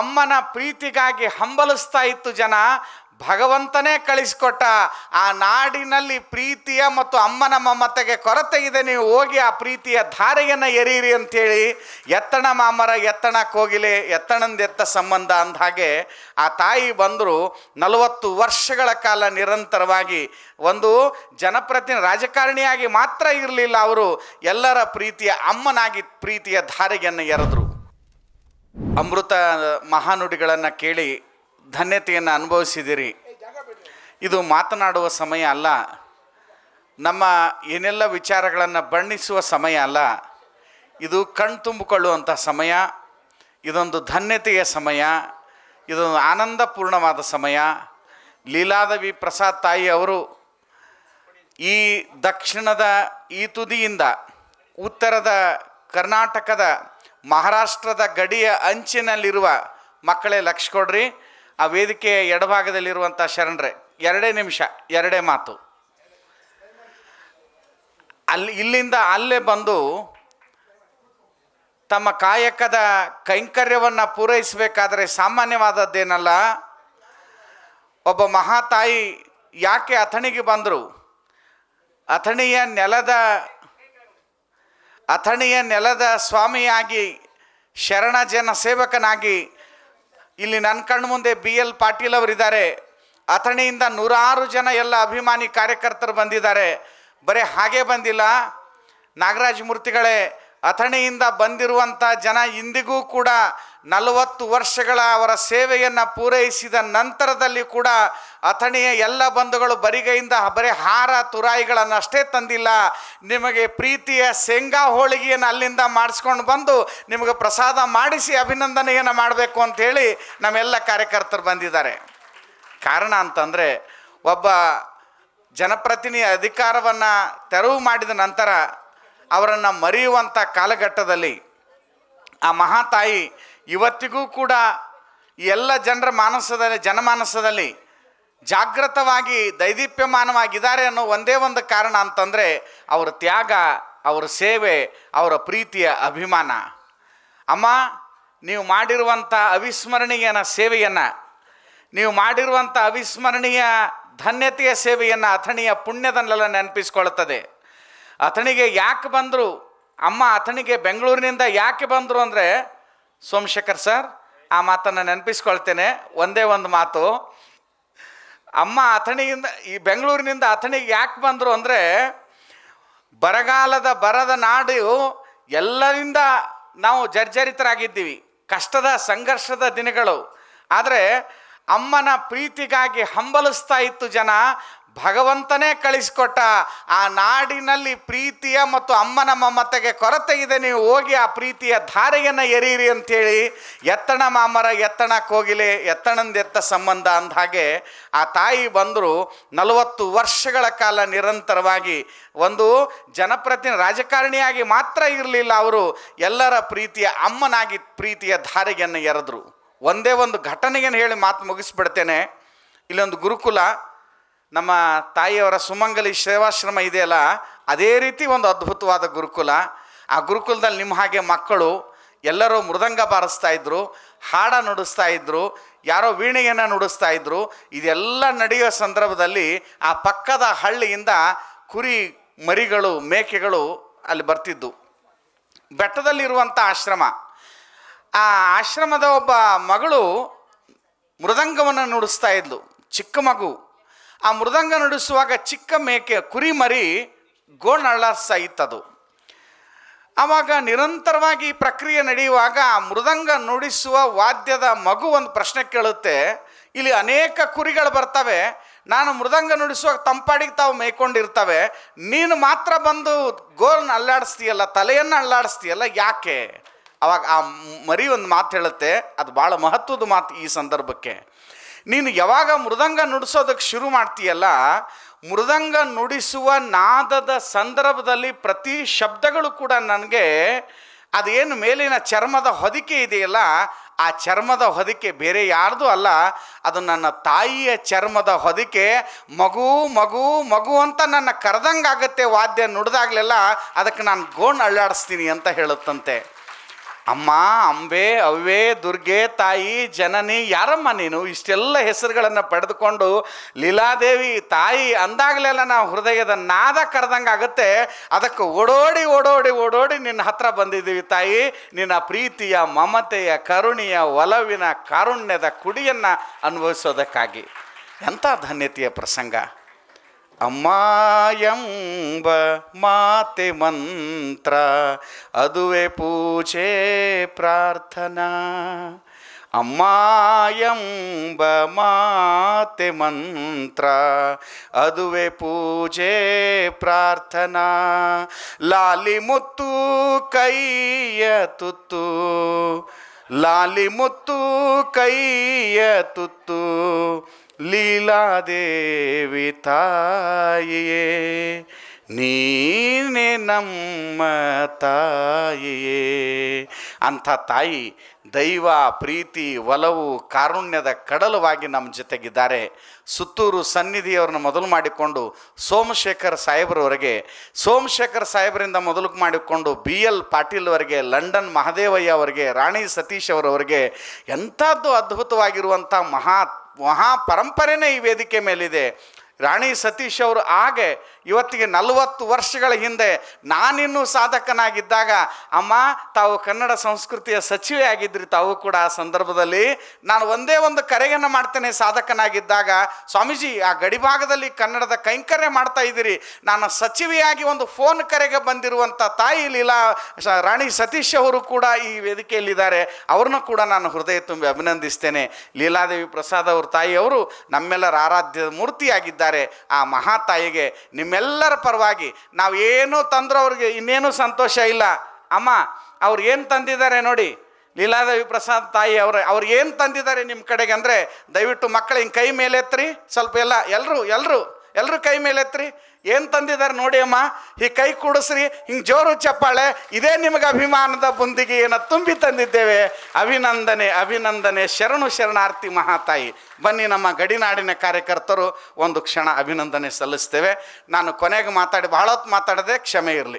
ಅಮ್ಮನ ಪ್ರೀತಿಗಾಗಿ ಹಂಬಲಿಸ್ತಾ ಇತ್ತು ಜನ, ಭಗವಂತನೇ ಕಳಿಸ್ಕೊಟ್ಟ, ಆ ನಾಡಿನಲ್ಲಿ ಪ್ರೀತಿಯ ಮತ್ತು ಅಮ್ಮನ ಮಮತೆಗೆ ಕೊರತೆ ಇದೆ, ನೀವು ಹೋಗಿ ಆ ಪ್ರೀತಿಯ ಧಾರೆಯನ್ನು ಎರೀರಿ ಅಂತೇಳಿ ಎತ್ತಣ ಮಾಮರ ಎತ್ತಣ ಕೋಗಿಲೆ ಎತ್ತಣಂದೆತ್ತ ಸಂಬಂಧ ಅಂದ ಹಾಗೆ ಆ ತಾಯಿ ಬಂದರು. ನಲವತ್ತು ವರ್ಷಗಳ ಕಾಲ ನಿರಂತರವಾಗಿ ಒಂದು ಜನಪ್ರತಿನ ರಾಜಕಾರಣಿಯಾಗಿ ಮಾತ್ರ ಇರಲಿಲ್ಲ ಅವರು. ಎಲ್ಲರ ಪ್ರೀತಿಯ ಅಮ್ಮನಾಗಿ ಪ್ರೀತಿಯ ಧಾರೆಯನ್ನು ಎರೆದ್ರು. ಅಮೃತ ಮಹಾನುಡಿಗಳನ್ನು ಕೇಳಿ ಧನ್ಯತೆಯನ್ನು ಅನುಭವಿಸಿದಿರಿ. ಇದು ಮಾತನಾಡುವ ಸಮಯ ಅಲ್ಲ. ನಮ್ಮ ಏನೆಲ್ಲ ವಿಚಾರಗಳನ್ನು ಬಣ್ಣಿಸುವ ಸಮಯ ಅಲ್ಲ. ಇದು ಕಣ್ ತುಂಬಿಕೊಳ್ಳುವಂಥ ಸಮಯ. ಇದೊಂದು ಧನ್ಯತೆಯ ಸಮಯ. ಇದೊಂದು ಆನಂದಪೂರ್ಣವಾದ ಸಮಯ. ಲೀಲಾದವಿ ಪ್ರಸಾದ್ ತಾಯಿ ಅವರು ಈ ದಕ್ಷಿಣದ ಈ ತುದಿಯಿಂದ ಉತ್ತರದ ಕರ್ನಾಟಕದ ಮಹಾರಾಷ್ಟ್ರದ ಗಡಿಯ ಅಂಚಿನಲ್ಲಿರುವ, ಮಕ್ಕಳೇ ಲಕ್ಷ ಕೊಡ್ರಿ, ಆ ವೇದಿಕೆಯ ಎಡಭಾಗದಲ್ಲಿರುವಂಥ ಶರಣರೇ, ಎರಡೇ ನಿಮಿಷ, ಎರಡೇ ಮಾತು. ಅಲ್ಲಿ ಇಲ್ಲಿಂದ ಅಲ್ಲೇ ಬಂದು ತಮ್ಮ ಕಾಯಕದ ಕೈಂಕರ್ಯವನ್ನು ಪೂರೈಸಬೇಕಾದರೆ ಸಾಮಾನ್ಯವಾದದ್ದೇನಲ್ಲ, ಒಬ್ಬ ಮಹಾತಾಯಿ ಯಾಕೆ ಅಥಣಿಗೆ ಬಂದರು? ಅಥಣಿಯ ನೆಲದ ಅಥಣಿಯ ನೆಲದ ಸ್ವಾಮಿಯಾಗಿ ಶರಣ ಜನ ಸೇವಕನಾಗಿ, ಇಲ್ಲಿ ನನ್ನ ಕಣ್ಣು ಮುಂದೆ ಬಿ ಎಲ್ ಪಾಟೀಲ್ ಅವರಿದ್ದಾರೆ. ಅಥಣಿಯಿಂದ ನೂರಾರು ಜನ ಎಲ್ಲ ಅಭಿಮಾನಿ ಕಾರ್ಯಕರ್ತರು ಬಂದಿದ್ದಾರೆ. ಬರೀ ಹಾಗೆ ಬಂದಿಲ್ಲ. ನಾಗರಾಜ ಮೂರ್ತಿಗಳೇ, ಅಥಣಿಯಿಂದ ಬಂದಿರುವಂಥ ಜನ ಇಂದಿಗೂ ಕೂಡ ನಲವತ್ತು ವರ್ಷಗಳ ಅವರ ಸೇವೆಯನ್ನು ಪೂರೈಸಿದ ನಂತರದಲ್ಲಿ ಕೂಡ ಅಥಣಿಯ ಎಲ್ಲ ಬಂಧುಗಳು ಬರಿಗೈಯಿಂದ ಬರೀ ಹಾರ ತುರಾಯಿಗಳನ್ನಷ್ಟೇ ತಂದಿಲ್ಲ. ನಿಮಗೆ ಪ್ರೀತಿಯ ಶೇಂಗಾ ಹೋಳಿಗೆಯನ್ನು ಅಲ್ಲಿಂದ ಮಾಡಿಸ್ಕೊಂಡು ಬಂದು ನಿಮಗೆ ಪ್ರಸಾದ ಮಾಡಿಸಿ ಅಭಿನಂದನೆಯನ್ನು ಮಾಡಬೇಕು ಅಂಥೇಳಿ ನಮ್ಮೆಲ್ಲ ಕಾರ್ಯಕರ್ತರು ಬಂದಿದ್ದಾರೆ. ಕಾರಣ ಅಂತಂದರೆ ಒಬ್ಬ ಜನಪ್ರತಿನಿಧಿ ಅಧಿಕಾರವನ್ನು ತೆರವು ಮಾಡಿದ ನಂತರ ಅವರನ್ನು ಮರೆಯುವಂಥ ಕಾಲಘಟ್ಟದಲ್ಲಿ ಆ ಮಹಾತಾಯಿ ಇವತ್ತಿಗೂ ಕೂಡ ಎಲ್ಲ ಜನರ ಮಾನಸದಲ್ಲಿ, ಜನಮಾನಸದಲ್ಲಿ ಜಾಗೃತವಾಗಿ ದೈದೀಪ್ಯಮಾನವಾಗಿದ್ದಾರೆ ಅನ್ನೋ ಒಂದೇ ಒಂದು ಕಾರಣ ಅಂತಂದರೆ ಅವರ ತ್ಯಾಗ, ಅವರ ಸೇವೆ, ಅವರ ಪ್ರೀತಿಯ ಅಭಿಮಾನ. ಅಮ್ಮ, ನೀವು ಮಾಡಿರುವಂಥ ಅವಿಸ್ಮರಣೀಯನ ಸೇವೆಯನ್ನು, ನೀವು ಮಾಡಿರುವಂಥ ಅವಿಸ್ಮರಣೀಯ ಧನ್ಯತೆಯ ಸೇವೆಯನ್ನು ಅಥಣಿಯ ಪುಣ್ಯದನ್ನೆಲ್ಲ ನೆನಪಿಸ್ಕೊಳ್ತದೆ. ಅಥಣಿಗೆ ಯಾಕೆ ಬಂದರು, ಅಮ್ಮ ಅಥಣಿಗೆ ಬೆಂಗಳೂರಿನಿಂದ ಯಾಕೆ ಬಂದರು ಅಂದರೆ ಸೋಮಶೇಖರ್ ಸರ್, ಆ ಮಾತನ್ನು ನೆನಪಿಸ್ಕೊಳ್ತೇನೆ. ಒಂದೇ ಒಂದು ಮಾತು. ಅಮ್ಮ ಅಥಣಿಯಿಂದ, ಈ ಬೆಂಗಳೂರಿನಿಂದ ಅಥಣಿಗೆ ಯಾಕೆ ಬಂದರು ಅಂದರೆ, ಬರಗಾಲದ ಬರದ ನಾಡು ಎಲ್ಲರಿಂದ ನಾವು ಜರ್ಜರಿತರಾಗಿದ್ದೀವಿ. ಕಷ್ಟದ ಸಂಘರ್ಷದ ದಿನಗಳು. ಆದರೆ ಅಮ್ಮನ ಪ್ರೀತಿಗಾಗಿ ಹಂಬಲಿಸ್ತಾ ಇತ್ತು ಜನ. ಭಗವಂತನೇ ಕಳಿಸ್ಕೊಟ್ಟ ಆ ನಾಡಿನಲ್ಲಿ ಪ್ರೀತಿಯ ಮತ್ತು ಅಮ್ಮನ ಮಮತೆಗೆ ಕೊರತೆ ಇದೆ, ನೀವು ಹೋಗಿ ಆ ಪ್ರೀತಿಯ ಧಾರೆಯನ್ನು ಎರೀರಿ ಅಂತೇಳಿ ಎತ್ತಣ ಮಾಮರ ಎತ್ತಣ ಕೋಗಿಲೆ ಎತ್ತಣಂದೆತ್ತ ಸಂಬಂಧ ಅಂದ ಹಾಗೆ ಆ ತಾಯಿ ಬಂದರು. ನಲವತ್ತು ವರ್ಷಗಳ ಕಾಲ ನಿರಂತರವಾಗಿ ಒಂದು ಜನಪ್ರತಿನ ರಾಜಕಾರಣಿಯಾಗಿ ಮಾತ್ರ ಇರಲಿಲ್ಲ ಅವರು. ಎಲ್ಲರ ಪ್ರೀತಿಯ ಅಮ್ಮನಾಗಿ ಪ್ರೀತಿಯ ಧಾರೆಯನ್ನು ಎರೆದ್ರು. ಒಂದೇ ಒಂದು ಘಟನೆಯನ್ನು ಹೇಳಿ ಮಾತು ಮುಗಿಸ್ಬಿಡ್ತೇನೆ. ಇಲ್ಲೊಂದು ಗುರುಕುಲ ನಮ್ಮ ತಾಯಿಯವರ ಸುಮಂಗಲಿ ಸೇವಾಶ್ರಮ ಇದೆಯಲ್ಲ, ಅದೇ ರೀತಿ ಒಂದು ಅದ್ಭುತವಾದ ಗುರುಕುಲ. ಆ ಗುರುಕುಲದಲ್ಲಿ ನಿಮ್ಮ ಹಾಗೆ ಮಕ್ಕಳು ಎಲ್ಲರೂ ಮೃದಂಗ ಬಾರಿಸ್ತಾ ಇದ್ರು, ಹಾಡ ನುಡಿಸ್ತಾ ಇದ್ರು, ಯಾರೋ ವೀಣೆಯನ್ನು ನುಡಿಸ್ತಾ ಇದ್ರು. ಇದೆಲ್ಲ ನಡೆಯುವ ಸಂದರ್ಭದಲ್ಲಿ ಆ ಪಕ್ಕದ ಹಳ್ಳಿಯಿಂದ ಕುರಿ ಮರಿಗಳು, ಮೇಕೆಗಳು ಅಲ್ಲಿ ಬರ್ತಿದ್ದು. ಬೆಟ್ಟದಲ್ಲಿರುವಂಥ ಆಶ್ರಮ. ಆ ಆಶ್ರಮದ ಒಬ್ಬ ಮಗಳು ಮೃದಂಗವನ್ನು ನುಡಿಸ್ತಾ ಇದ್ಲು. ಚಿಕ್ಕ ಮಗು. ಆ ಮೃದಂಗ ನುಡಿಸುವಾಗ ಚಿಕ್ಕ ಮೇಕೆ ಕುರಿ ಮರಿ ಗೋಣಳ್ಳಾಡ್ಸ್ತಾ ಇತ್ತದು ಆವಾಗ ನಿರಂತರವಾಗಿ ಪ್ರಕ್ರಿಯೆ ನಡೆಯುವಾಗ ಆ ಮೃದಂಗ ನುಡಿಸುವ ವಾದ್ಯದ ಮಗು ಒಂದು ಪ್ರಶ್ನೆ ಕೇಳುತ್ತೆ. ಇಲ್ಲಿ ಅನೇಕ ಕುರಿಗಳು ಬರ್ತವೆ. ನಾನು ಮೃದಂಗ ನುಡಿಸುವಾಗ ತಂಪಾಡಿಗೆ ತಾವು ಮೇಯ್ಕೊಂಡಿರ್ತವೆ. ನೀನು ಮಾತ್ರ ಬಂದು ಗೋಲ್ನ ಅಲ್ಲಾಡಿಸ್ತೀಯಲ್ಲ, ತಲೆಯನ್ನು ಅಲ್ಲಾಡಿಸ್ತೀಯಲ್ಲ, ಯಾಕೆ? ಅವಾಗ ಆ ಮರಿ ಒಂದು ಮಾತು ಹೇಳುತ್ತೆ. ಅದು ಭಾಳ ಮಹತ್ವದ ಮಾತು ಈ ಸಂದರ್ಭಕ್ಕೆ. ನೀನು ಯಾವಾಗ ಮೃದಂಗ ನುಡಿಸೋದಕ್ಕೆ ಶುರು ಮಾಡ್ತೀಯಲ್ಲ, ಮೃದಂಗ ನುಡಿಸುವ ನಾದದ ಸಂದರ್ಭದಲ್ಲಿ ಪ್ರತಿ ಶಬ್ದಗಳು ಕೂಡ ನನಗೆ ಅದೇನು ಮೇಲಿನ ಚರ್ಮದ ಹೊದಿಕೆ ಇದೆಯಲ್ಲ, ಆ ಚರ್ಮದ ಹೊದಿಕೆ ಬೇರೆ ಯಾರ್ದು ಅಲ್ಲ, ಅದು ನನ್ನ ತಾಯಿಯ ಚರ್ಮದ ಹೊದಿಕೆ, ಮಗು ಮಗು ಮಗು ಅಂತ ನನ್ನ ಕರೆದಂಗಾಗತ್ತೆ ವಾದ್ಯ ನುಡಿದಾಗಲೆಲ್ಲ ಅದಕ್ಕೆ ನಾನು ಗೋಣ್ ಅಳ್ಳಾಡಿಸ್ತೀನಿ ಅಂತ ಹೇಳುತ್ತಂತೆ. ಅಮ್ಮ, ಅಂಬೆ, ಅವ್ವೆ, ದುರ್ಗೆ, ತಾಯಿ, ಜನನಿ, ಯಾರಮ್ಮ ನೀನು? ಇಷ್ಟೆಲ್ಲ ಹೆಸರುಗಳನ್ನು ಪಡೆದುಕೊಂಡು ಲೀಲಾದೇವಿ ತಾಯಿ ಅಂದಾಗಲೆಲ್ಲ ನಾವು ಹೃದಯದ ನಾದ ಕರೆದಂಗೆ ಆಗುತ್ತೆ. ಅದಕ್ಕೆ ಓಡೋಡಿ ಓಡೋಡಿ ಓಡೋಡಿ ನಿನ್ನ ಹತ್ರ ಬಂದಿದ್ದೀವಿ ತಾಯಿ. ನಿನ್ನ ಪ್ರೀತಿಯ, ಮಮತೆಯ, ಕರುಣಿಯ, ಒಲವಿನ, ಕಾರುಣ್ಯದ ಕುಡಿಯನ್ನು ಅನುಭವಿಸೋದಕ್ಕಾಗಿ. ಎಂಥ ಧನ್ಯತೆಯ ಪ್ರಸಂಗ. ಅಮ್ಮ ಎಂಬ ಮಾತೆ ಮಂತ್ರ ಅದುವೆ ಪೂಜೆ ಪ್ರಾರ್ಥನಾ ಅಮ್ಮ ಎಂಬ ಮಾತೆ ಮಂತ್ರ ಅದುವೆ ಪೂಜೆ ಪ್ರಾರ್ಥನಾ ಲಾಲಿ ಮುತ್ತು ಕೈಯ ತುತ್ತು ಲಾಲಿ ಮುತ್ತು ಕೈಯ ತುತ್ತು ಲೀಲಾದೇವಿ ತಾಯಿಯೇ, ನೀನೇ ನಮ್ಮ ತಾಯಿಯೇ. ಅಂಥ ತಾಯಿ ದೈವ, ಪ್ರೀತಿ, ಒಲವು, ಕಾರುಣ್ಯದ ಕಡಲವಾಗಿ ನಮ್ಮ ಜೊತೆಗಿದ್ದಾರೆ. ಸುತ್ತೂರು ಸನ್ನಿಧಿಯವ್ರನ್ನ ಮೊದಲು ಮಾಡಿಕೊಂಡು ಸೋಮಶೇಖರ್ ಸಾಹೇಬ್ರವರೆಗೆ, ಸೋಮಶೇಖರ್ ಸಾಹೇಬರಿಂದ ಮೊದಲು ಮಾಡಿಕೊಂಡು ಬಿ ಎಲ್ ಪಾಟೀಲ್ವರೆಗೆ ಲಂಡನ್ ಮಹದೇವಯ್ಯ ಅವರಿಗೆ, ರಾಣಿ ಸತೀಶ್ ಅವರವರಿಗೆ ಎಂಥದ್ದು ಅದ್ಭುತವಾಗಿರುವಂಥ ಮಹಾ ಮಹಾ ಪರಂಪರೆನೇ ಈ ವೇದಿಕೆ ಮೇಲಿದೆ. ರಾಣಿ ಸತೀಶ್ ಅವರು ಹಾಗೆ ಇವತ್ತಿಗೆ ನಲವತ್ತು ವರ್ಷಗಳ ಹಿಂದೆ ನಾನಿನ್ನೂ ಸಾಧಕನಾಗಿದ್ದಾಗ, ಅಮ್ಮ, ತಾವು ಕನ್ನಡ ಸಂಸ್ಕೃತಿಯ ಸಚಿವೆ ಆಗಿದ್ರಿ, ತಾವು ಕೂಡ ಆ ಸಂದರ್ಭದಲ್ಲಿ. ನಾನು ಒಂದೇ ಒಂದು ಕರೆಯನ್ನು ಮಾಡ್ತೇನೆ, ಸಾಧಕನಾಗಿದ್ದಾಗ. ಸ್ವಾಮೀಜಿ, ಆ ಗಡಿಭಾಗದಲ್ಲಿ ಕನ್ನಡದ ಕೈಂಕರ್ಯ ಮಾಡ್ತಾ ಇದ್ದೀರಿ. ನಾನು ಸಚಿವೆಯಾಗಿ ಒಂದು ಫೋನ್ ಕರೆಗೆ ಬಂದಿರುವಂಥ ತಾಯಿ ಲೀಲಾ ರಾಣಿ ಸತೀಶ್ ಅವರು ಕೂಡ ಈ ವೇದಿಕೆಯಲ್ಲಿದ್ದಾರೆ. ಅವ್ರನ್ನ ಕೂಡ ನಾನು ಹೃದಯ ತುಂಬಿ ಅಭಿನಂದಿಸ್ತೇನೆ. ಲೀಲಾದೇವಿ ಪ್ರಸಾದ್ ಅವ್ರ ತಾಯಿಯವರು ನಮ್ಮೆಲ್ಲರ ಆರಾಧ್ಯ ಮೂರ್ತಿಯಾಗಿದ್ದಾರೆ. ಆ ಮಹಾತಾಯಿಗೆ ನಿಮ್ಮೆಲ್ಲರ ಪರವಾಗಿ ನಾವು ಏನು ತಂದ್ರೆ ಅವ್ರಿಗೆ ಇನ್ನೇನು ಸಂತೋಷ ಇಲ್ಲ. ಅಮ್ಮ, ಅವ್ರು ಏನು ತಂದಿದ್ದಾರೆ ನೋಡಿ. ಲೀಲಾದೇವಿ ಪ್ರಸಾದ್ ತಾಯಿ ಅವರು, ಅವ್ರು ಏನು ತಂದಿದ್ದಾರೆ ನಿಮ್ಮ ಕಡೆಗೆ ಅಂದರೆ ದಯವಿಟ್ಟು ಮಕ್ಕಳು ಹಿಂಗೆ ಕೈ ಮೇಲೆತ್ರಿ. ಸ್ವಲ್ಪ ಎಲ್ಲ ಎಲ್ಲರೂ ಎಲ್ಲರೂ ಎಲ್ಲರೂ ಕೈ ಮೇಲೆತ್ರಿ. ಏನು ತಂದಿದ್ದಾರೆ ನೋಡಿ ಅಮ್ಮ? ಈ ಕೈ ಕೂಡಿಸ್ರಿ, ಹಿಂಗೆ ಜೋರು ಚಪ್ಪಾಳೆ, ಇದೇ ನಿಮಗೆ ಅಭಿಮಾನದ ಬುಂದಿಗೆಯನ್ನು ತುಂಬಿ ತಂದಿದ್ದೇವೆ. ಅಭಿನಂದನೆ ಅಭಿನಂದನೆ, ಶರಣು ಶರಣಾರ್ಥಿ ಮಹಾತಾಯಿ. ಬನ್ನಿ ನಮ್ಮ ಗಡಿನಾಡಿನ ಕಾರ್ಯಕರ್ತರು, ಒಂದು ಕ್ಷಣ ಅಭಿನಂದನೆ ಸಲ್ಲಿಸ್ತೇವೆ. ನಾನು ಕೊನೆಗೆ ಮಾತಾಡಿ ಬಹಳ ಹೊತ್ತು ಮಾತಾಡದೆ ಕ್ಷಮೆ ಇರಲಿ.